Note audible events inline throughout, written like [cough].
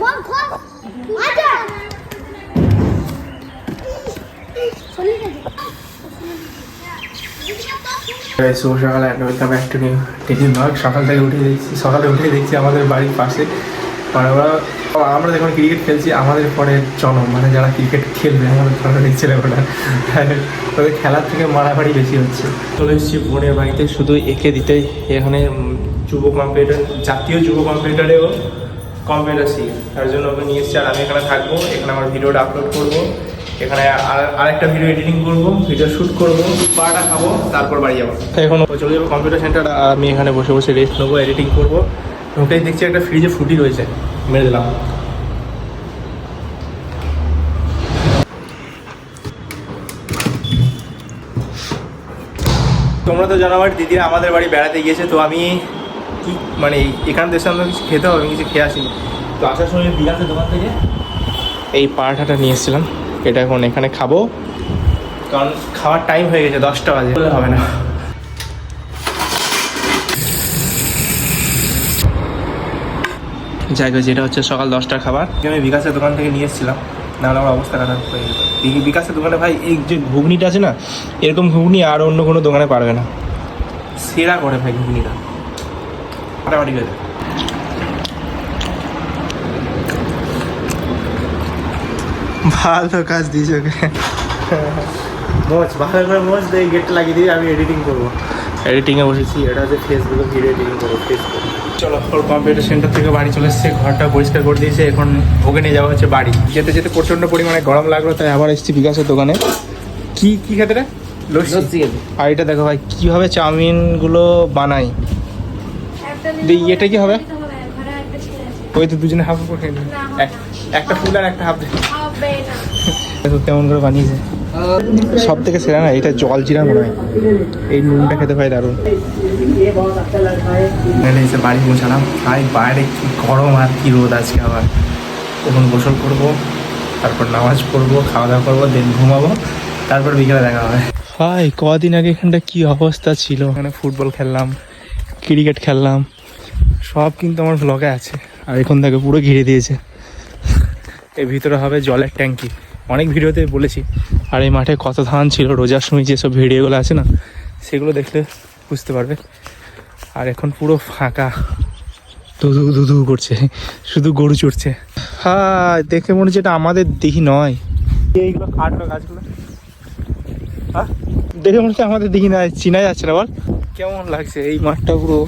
খোল খোল। আচ্ছা। শুভ সকালে ওয়েলকাম ব্যাক টু সকাল থেকে উঠে দেখছি, সকালে উঠে দেখছি আমাদের বাড়ির পাশে মানে ওরা আমরা যখন ক্রিকেট খেলছি, আমাদের পরে জনম মানে যারা ক্রিকেট খেলবে, আমাদের ধরনের ছেলেগুলো তবে খেলার থেকে মারামারি বেশি হচ্ছে। চলে এসেছি বোনের বাড়িতে, শুধু একে দিতে এখানে যুব কম্পিউটার, জাতীয় যুব কম্পিউটারেও কম্পিউটার তার জন্য ওকে নিয়ে এসেছি আর আমি এখানে থাকব এখানে আমার ভিডিওটা আপলোড করব এখানে আর- আরেকটা ভিডিও এডিটিং করব ভিডিও শ্যুট করব পাটা খাব তারপর বাড়ি যাব। এখন চলে যাব কম্পিউটার সেন্টার আমি এখানে বসে বসে রেস্ট নেব এডিটিং করব। ওটাই দেখছি একটা ফ্রিজে ফুটি রয়েছে মেরে দিলাম। তোমরা তো জানো আমার দিদিরা আমাদের বাড়ি বেড়াতে গিয়েছে তো আমি কি মানে এখান দেশে আমরা কিছু খেতে হবে কিছু খেয়ে আসিনি। তো আসার সময় বিলাসের দোকান থেকে? এই পারাঠাটা নিয়ে এসেছিলাম এটা এখন এখানে খাব। কারণ খাওয়ার টাইম হয়ে গেছে দশটা বাজে হবে না। যাই হোক যেটা হচ্ছে সকাল দশটার খাবার। আমি বিকাশের দোকান থেকে নিয়ে এসেছিলাম নাহলে আমার অবস্থা খারাপ হয়ে যেত। বিকাশের দোকানে ভাই এই যে ঘুগনিটা আছে না এরকম ঘুগনি আর অন্য কোনো দোকানে পারবে না। সেরা করে ভাই ঘুগনিটা। ফাটাফাটি করে দেয়। ভালো কাজ দিয়েছে ওকে মোচ ভালো করে মোচ দিয়ে গেটটা লাগিয়ে দিয়ে আমি এডিটিং করব। এডিটিংয়ে বসেছি। এটা হচ্ছে ফেসবুকে ভিডিও এডিটিং করব ফেসবুক চলো ওর কম্পিউটার সেন্টার থেকে বাড়ি চলে এসেছে ঘরটা পরিষ্কার করে দিয়েছে এখন ওকে নিয়ে যাওয়া হচ্ছে বাড়ি। যেতে যেতে প্রচণ্ড পরিমাণে গরম লাগল তাই আবার এসেছি বিকাশের দোকানে। কি কি খেতে রে? লস্যি। আর এটা দেখো ভাই কীভাবে চাউমিনগুলো বানাই। দিয়ে এটা কি হবে? ওই তো দুজনে হাফ করে খেয়ে এক- একটা ফুল আর একটা হাফ কেমন করে বানিয়েছে। সব থেকে সেরা না এটা জল জিরা মনে হয়। এই নুনটা খেতে পাই দারুণ এসে বাড়ি পৌঁছালাম। ভাই বাইরে কি গরম আর কি রোদ আজকে আবার। এখন গোসল করব তারপর নামাজ পড়ব খাওয়া দাওয়া করব দেন ঘুমাবো তারপর বিকেলে দেখা হবে। ভাই কদিন আগে এখানটা কি অবস্থা ছিল? এখানে ফুটবল খেললাম ক্রিকেট খেললাম। সব কিন্তু আমার ব্লগে আছে। আর এখন থেকে পুরো ঘিরে দিয়েছে। এর ভিতরে হবে জলের ট্যাঙ্কি। অনেক ভিডিওতে বলেছি। আর এই মাঠে কত ধান ছিল রোজার সময় যেসব ভিডিওগুলো আছে না, সেগুলো দেখলে বুঝতে পারবে। আর এখন পুরো ফাঁকা। দুধু দুধু করছে। শুধু গরু চড়ছে। হ্যাঁ দেখে মনে হচ্ছে এটা আমাদের দিঘি নয়। এইগুলো কাটলো গাছগুলো। হ্যাঁ দেখে মনে হচ্ছে আমাদের দিঘি নয় চিনা যাচ্ছে না বল। কেমন লাগছে এই মাঠটা পুরো?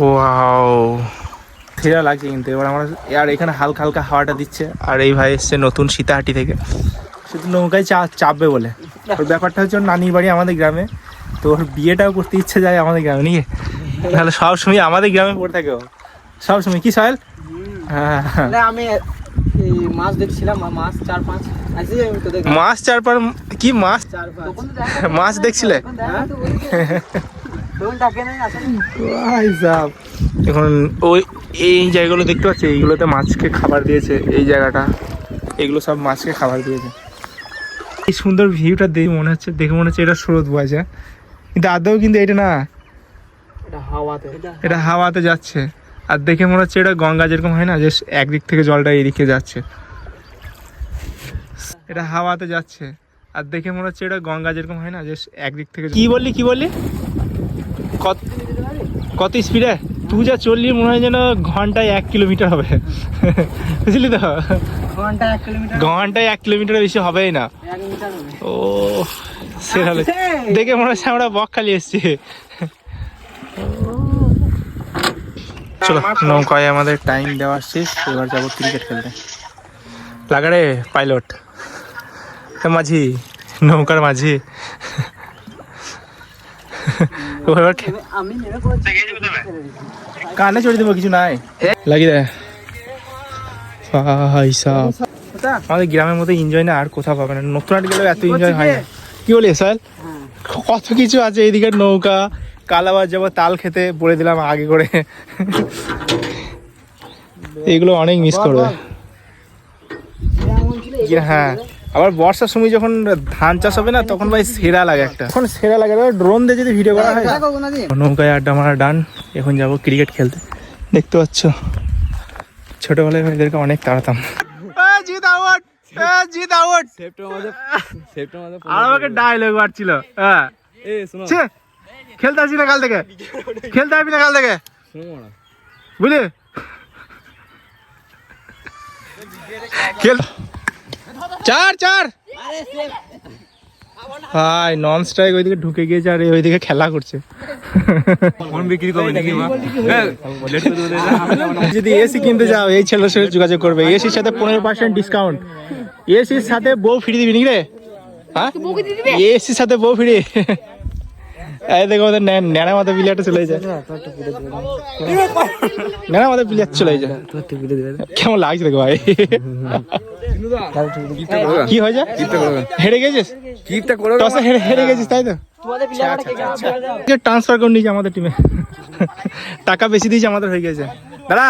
ওয়াও সেরা লাগছে কিন্তু এবার আমরা আর এখানে হালকা হালকা হাওয়াটা দিচ্ছে আর এই ভাই এসছে নতুন সীতাহাটি থেকে। শুধু নৌকায় চা চাপবে বলে। ওর ব্যাপারটা হচ্ছে ওর নানির বাড়ি আমাদের গ্রামে তো ওর বিয়েটাও করতে ইচ্ছে যায় আমাদের গ্রামে নিয়ে তাহলে সব সময় আমাদের গ্রামে পড়ে থাকে ও। সব সময় কি সাহেল? হ্যাঁ। হ্যাঁ। আমি এই মাছ দেখছিলাম মাছ চার পাঁচ আছে আমি তো দেখ মাছ কি মাছ? চার পাঁচ। মাছ দেখছিলে? এখন ওই এই জায়গাগুলো দেখতে পাচ্ছি এইগুলোতে মাছকে খাবার দিয়েছে এই জায়গাটা। এগুলো সব মাছকে খাবার দিয়েছে। এই সুন্দর ভিউটা দেখে মনে হচ্ছে দেখে মনে হচ্ছে এটা স্রোত বয়েছে কিন্তু আদৌ কিন্তু এটা না। এটা হাওয়াতে। এটা হাওয়াতে যাচ্ছে। আর দেখে মনে হচ্ছে এটা গঙ্গা যেরকম হয় না যে একদিক থেকে জলটা এদিকে যাচ্ছে। এটা হাওয়াতে যাচ্ছে। আর দেখে মনে হচ্ছে এটা গঙ্গা যেরকম হয় না যে একদিক থেকে কি বললি কি বললি? কত কত স্পিডে তুই যা চললি মনে হয় যেন ঘন্টায় এক কিলোমিটার হবে। বুঝলি তো? ঘন্টায় এক কিলোমিটার বেশি হবেই না। ও সেটা হলে- দেখে মনে হচ্ছে আমরা বক বকখালি এসছি। চলো নৌকায় আমাদের টাইম দেওয়া শেষ। এবার যাব ক্রিকেট খেলতে। লাগারে পাইলট মাঝি নৌকার মাঝি ও এবার খে- আমি নেমে পড়েছি [laughs] কানে চড়ে দেবো কিছু নাই। লাগি দে। ভাই সাহ কোথা? আমাদের গ্রামের মতো এনজয় না আর কোথাও পাবে না। নতুন হাট গেলেও এত এনজয় হয় না। কি বলি স্যার? কত কিছু আছে এইদিকে নৌকা কালাবাজ যাব তাল খেতে বলে দিলাম আগে করে। এগুলো অনেক মিস করবে। হ্যাঁ। আবার বর্ষার সময় যখন ধান চাষ হবে না তখন ভাই সেরা লাগে একটা। এখন সেরা লাগে। ড্রোন দিয়ে যদি ভিডিও করা হয়। নৌকায় আড্ডা মারা ডান এখন যাব ক্রিকেট খেলতে। দেখতে পাচ্ছ? ছোটবেলায় আমি এদেরকে অনেক তাড়াতাম। জিত আউট জিত আউট। আর আমাকে ডায়লগ মারছিল হ্যাঁ খেলতে আসবি না কাল থেকে। খেলতে আসবি না কাল থেকে। বুঝলি? খেল চার চার। হাই নন স্ট্রাইক ওইদিকে ঢুকে গিয়েছে আর ওইদিকে খেলা করছে। ফোন বিক্রি করবে নাকি যদি এসি কিনতে যাও এই ছেলের সাথে যোগাযোগ করবে। এসির সাথে পনেরো পার্সেন্ট ডিসকাউন্ট এসির সাথে বউ ফিরিয়ে দিবি নাকি রে? হ্যাঁ? এসির সাথে বউ ফ্রি এই দেখো ওদের ন্যা- ন্যাড়া মাথা প্লেয়ারটা চলে যায়। ন্যাড়া মাথা প্লেয়ার চলে যায়। কেমন লাগছে দেখো ভাই। কি হয়েছে? হেরে গেছিস? কিপটা করো টসে হেরে হেরে গেছিস তাই তো? ট্রান্সফার করে নিয়েছে আমাদের টিমে টাকা বেশি দিয়েছে আমাদের হয়ে গেছে। দাদা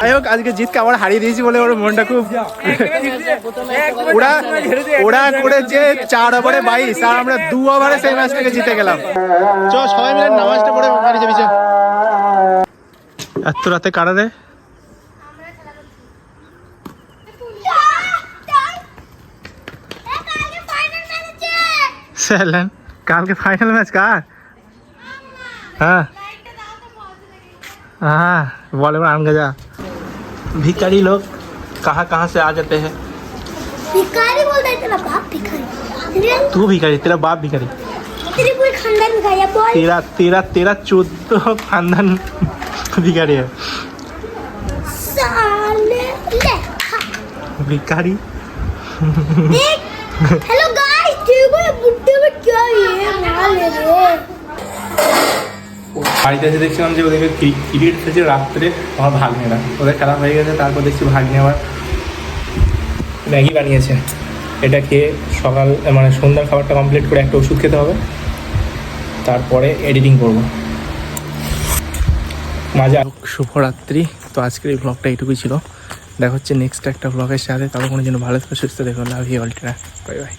যাই হোক আজকে জিতকে আবার হারিয়ে দিয়েছি বলে ওর মনটা খুব ওরা ওরা করেছে চার ওভারে বাইশ আর আমরা দু ওভারে সেই ম্যাচটাকে জিতে গেলাম। চ সবাই মিলে নামাজটা পড়ে বাড়ি যাবি এত রাতে কারা রে? স্যালেন কালকে ফাইনাল ম্যাচ কার? হ্যাঁ। हाँ बोले में आन जा भिखारी लोग कहाँ कहाँ से आ जाते हैं? भिखारी बोलता है तेरा बाप भिखारी। तू भिखारी तेरा बाप भिखारी। तेरे पूरे खानदान भिखारी है बोल। तेरा तेरा तेरा चौदह खानदान भिखारी है। साले ले खा। भिखारी? हेलो गाइस देखो ये बुड्ढे में क्या ये বাড়িতে এসে দেখছিলাম যে ওদেরকে ক্রিকেট খেলছে রাত্রে। আমার ভাগ্নেরা ওদের খেলা হয়ে গেছে, তারপর দেখছি ভাগ্নে আবার ম্যাগি বানিয়েছে। এটা খেয়ে সকাল মানে সন্ধ্যার খাবারটা কমপ্লিট করে একটা ওষুধ খেতে হবে। তারপরে এডিটিং করব। মাজা। শুভরাত্রি। তো আজকের এই ব্লগটা এইটুকুই ছিল। দেখা হচ্ছে নেক্সট একটা ব্লগের সাথে। ততক্ষণের জন্য ভালো থেকে, সুস্থ দেখো লাভ ইউ অলটা বাই বাই